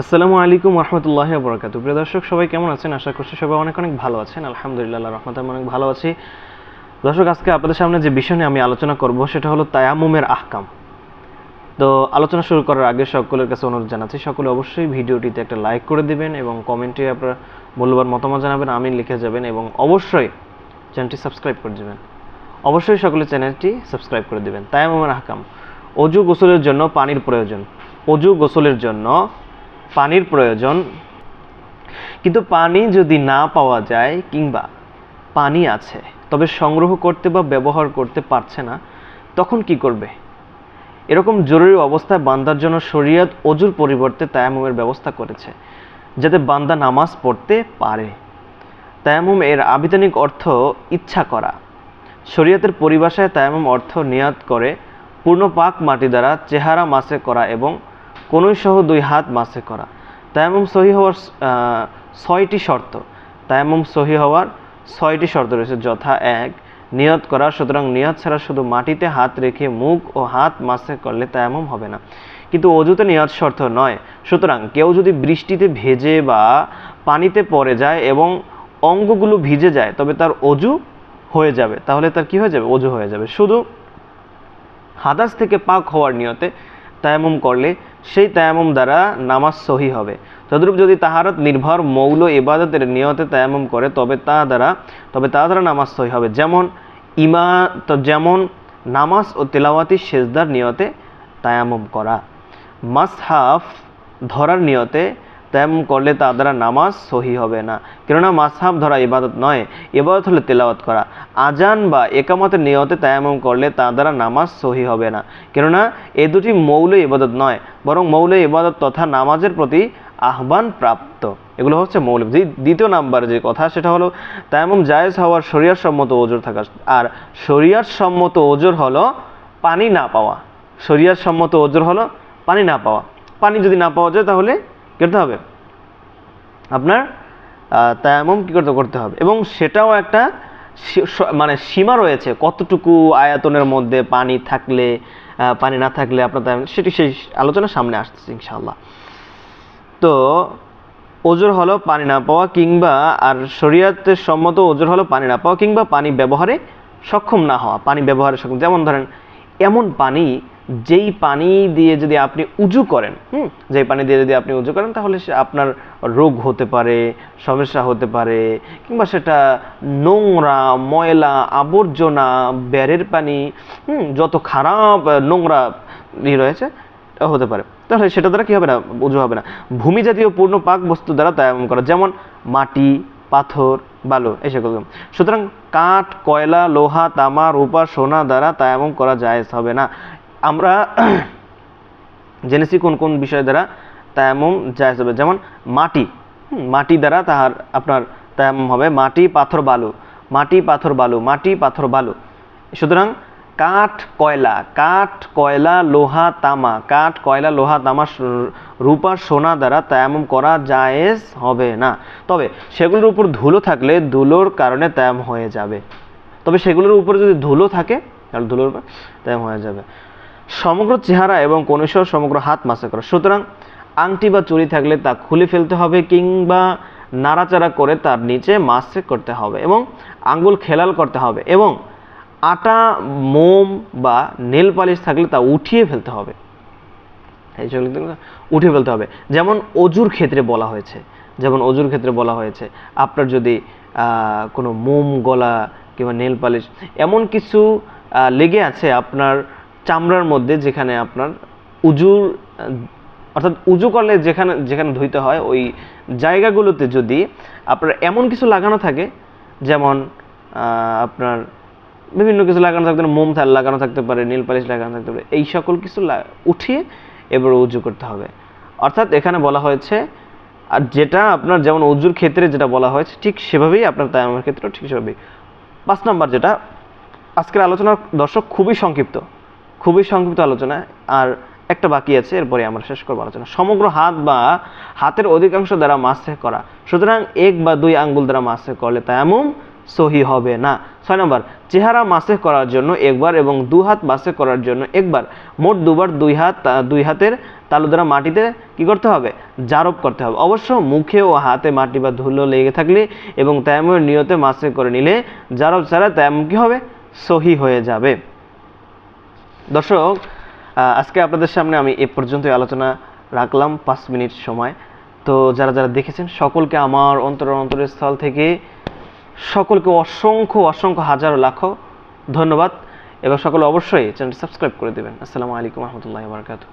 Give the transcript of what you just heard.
আসসালামু আলাইকুম রহমতুল্লাহ বরকাত প্রিয় দর্শক, সবাই কেমন আছেন? আশা করছি সবাই অনেক অনেক ভালো আছেন। আলহামদুলিল্লাহ রহমত আমি অনেক ভালো আছি। দর্শক, আজকে আপনাদের সামনে যে বিষয় নিয়ে আমি আলোচনা করব, সেটা হলো তায়ামুমের আহকাম। তো আলোচনা শুরু করার আগে সকলের কাছে অনুরোধ জানাচ্ছি, সকলে অবশ্যই ভিডিওটিতে একটা লাইক করে দিবেন এবং কমেন্টে আপনার মূল্যবান মতামত জানাবেন, আমি লিখে যাবেন এবং অবশ্যই চ্যানেলটি সাবস্ক্রাইব করে দেবেন। অবশ্যই সকলে চ্যানেলটি সাবস্ক্রাইব করে দেবেন। তায়ামুমের আহকাম। অজু গোসলের জন্য পানির প্রয়োজন। অজু গোসলের জন্য পানির প্রয়োজন। কিন্তু পানি যদি না পাওয়া যায় কিংবা পানি আছে, তবে সংগ্রহ করতে বা ব্যবহার করতে পারছে না, তখন কি করবে? এরকম জরুরি অবস্থায় বান্দার জন্য শরীয়ত অজুর পরিবর্তে তায়ামুমের ব্যবস্থা করেছে, যাতে বান্দা নামাজ পড়তে পারে। তায়ামুম এর আবিধানিক অর্থ ইচ্ছা করা। শরীয়তের পরিভাষায় তায়ামুম অর্থ নিয়াত করে, পূর্ণ পাক মাটি দ্বারা চেহারা মাসে করা এবং কনুই সহ দুই হাত মাসে করা। তায়ামুম সহি হওয়ার ছয়টি শর্ত। তায়ামুম সহি হওয়ার ছয়টি শর্ত রয়েছে। যথা এক, নিয়ত করা। সুতরাং নিয়ত ছাড়া শুধু মাটিতে হাত রেখে মুখ ও হাত মাসে করলে তায়ামুম হবে না। কিন্তু অজুতে নিয়ত শর্ত নয়। সুতরাং কেউ যদি বৃষ্টিতে ভেজে বা পানিতে পড়ে যায় এবং অঙ্গগুলো ভিজে যায়, তবে তার অজু হয়ে যাবে। তাহলে তার কি হয়ে যাবে? অজু হয়ে যাবে। শুধু হাদাস থেকে পাক হওয়ার নিয়তে তায়ামুম করলে সেই তায়ামুম দ্বারা নামাজ সহি হবে। তদ্রূপ যদি তাহারত নির্ভর মৌল ইবাদতের নিয়তে তায়ামুম করে, তবে তা দ্বারা, তবে তা দ্বারা নামাজ সহি হবে। যেমন ইমা যেমন নামাজ ও তেলাওয়াতি সেজদার নিয়তে তায়ামুম করা। মাসহাফ ধরার নিয়তে তায়াম্মুম করলে তা দ্বারা নামাজ সহি হবে না। কেননা মাসহাব ধরা ইবাদত নয়, ইবাদত হলে তেলাওয়াত করা। আজান বা একামতের নিয়তে তায়াম্মুম করলে তা দ্বারা নামাজ সহি হবে না। কেননা এ দুটি মৌল ইবাদত নয়, বরং মৌল ইবাদত তথা নামাজের প্রতি আহ্বান প্রাপ্ত। এগুলো হচ্ছে মৌলিক দ্বিতীয় নাম্বার যে কথা, সেটা হলো তায়াম্মুম জায়েজ হওয়ার শরিয়ার সম্মত ওজোর থাকা। আর শরিয়ার সম্মত ওজোর হলো পানি না পাওয়া। শরিয়ার সম্মত ওজোর হলো পানি না পাওয়া। পানি যদি না পাওয়া যায় তাহলে কী করতে হবে? আপনার তায়ামম কী করতে করতে হবে। এবং সেটাও একটা মানে সীমা রয়েছে, কতটুকু আয়তনের মধ্যে পানি থাকলে পানি না থাকলে আপনার তায়াম্মুম- সেটি সেই আলোচনা সামনে আসতেছে ইনশাআল্লাহ। তো, ওজোর হলো পানি না পাওয়া কিংবা, আর শরীয়তের সম্মত ওজোর হলো পানি না পাওয়া কিংবা পানি ব্যবহারে সক্ষম না হওয়া, পানি ব্যবহারে সক্ষম, যেমন ধরেন, এমন পানি যেই পানি দিয়ে যদি আপনি উজু করেন, হুম, যেই পানি দিয়ে যদি আপনি উজু করেন, তাহলে সে আপনার রোগ হতে পারে, সমস্যা হতে পারে, কিংবা সেটা নোংরা, ময়লা, আবর্জনা, ব্যারের পানি, হুম, যত খারাপ নোংরা রয়েছে হতে পারে। তাহলে সেটা দ্বারা কি হবে না? উজু হবে না। ভূমি জাতীয় পূর্ণ পাক বস্তু দ্বারা তায়াম্মুম করা, যেমন মাটি, পাথর, বালু, এই সকল। সুতরাং কাঠ, কয়লা, লোহা, তামা, রূপা, সোনা দ্বারা তায়াম্মুম করা যায় হবে না। আমরা জেনেছি কোন কোন বিষয় দ্বারা তায়াম্মুম জায়েজ হবে। যেমন মাটি মাটি দ্বারা তাহার আপনার তায়াম্মুম হবে মাটি, পাথর, বালু। মাটি, পাথর, বালু, মাটি, পাথর, বালু। সুতরাং কাঠ, কয়লা কাঠ, কয়লা, লোহা, তামা, কাঠ, কয়লা, লোহা, তামা রূপা, সোনা দ্বারা তায়াম্মুম করা জায়েজ হবে না। তবে সেগুলোর উপর ধুলো থাকলে ধুলোর কারণে তায়াম হয়ে যাবে। তবে সেগুলোর উপর যদি ধুলো থাকে, তাহলে ধুলোর উপর তায়াম হয়ে যাবে। সমগ্র চেহারা এবং কনিষ্ঠ সমগ্র হাত মাসে করা। সুতরাং আংটি বা চুড়ি থাকলে তা খুলে ফেলতে হবে কিংবা নাড়াচাড়া করে তার নিচে মাসে করতে হবে এবং আঙ্গুল খেলাল করতে হবে এবং আটা, মোম বা নেল পালিশ থাকলে তা উঠিয়ে ফেলতে হবে। উঠে ফেলতে হবে। যেমন অজুর ক্ষেত্রে বলা হয়েছে, যেমন অজুর ক্ষেত্রে বলা হয়েছে, আপনার যদি কোনো মোম, গলা কিংবা নেল পালিশ এমন কিছু লেগে আছে আপনার চামড়ার মধ্যে যেখানে আপনার উজুর, অর্থাৎ উজু করলে যেখানে যেখানে ধুইতে হয়, ওই জায়গাগুলোতে যদি আপনার এমন কিছু লাগানো থাকে, যেমন আপনার বিভিন্ন কিছু লাগানো থাকতে পারে, মোম থাল লাগানো থাকতে পারে, নীল পালিশ লাগানো থাকতে পারে, এই সকল কিছু উঠিয়ে এবার উজু করতে হবে। অর্থাৎ এখানে বলা হয়েছে, আর যেটা আপনার যেমন উজুর ক্ষেত্রে যেটা বলা হয়েছে, ঠিক সেভাবেই আপনার তায়ামের ক্ষেত্রেও ঠিক সেভাবেই। পাঁচ নাম্বার যেটা, আজকের আলোচনা দর্শক খুবই সংক্ষিপ্ত। খুবই সংক্ষিপ্ত আলোচনা, আর একটা বাকি আছে, এরপরে আমরা শেষ করব আলোচনা। সমগ্র হাত বা হাতের অধিকাংশ দ্বারা মাসে করা। সুতরাং এক বা দুই আঙ্গুল দ্বারা মাসে করলে তায়ামুম সহি হবে না। ছয় নম্বর, চেহারা মাসে করার জন্য একবার এবং দু হাত মাসে করার জন্য একবার। মোট দুবার দুই হাত দুই হাতের তালু দ্বারা মাটিতে কি করতে হবে? জারব করতে হবে। অবশ্য মুখে ও হাতে মাটি বা ধুলো লেগে থাকলে এবং তেমন নিয়তে মাসে করে নিলে জারব ছাড়া তেমন কি হবে? সহি হয়ে যাবে। দর্শক আজকে আপনাদের সামনে আমি এ পর্যন্তই আলোচনা রাখলাম, পাঁচ মিনিট সময়। তো যারা যারা দেখেছেন, সকলকে আমার অন্তর অন্তরের স্থল থেকে সকলকে অসংখ্য অসংখ্য হাজারো লাখ ধন্যবাদ। এবং সকলে অবশ্যই চ্যানেলটি সাবস্ক্রাইব করে দেবেন। আসসালামু আলাইকুম রহমতুল্লাহ বারকাতু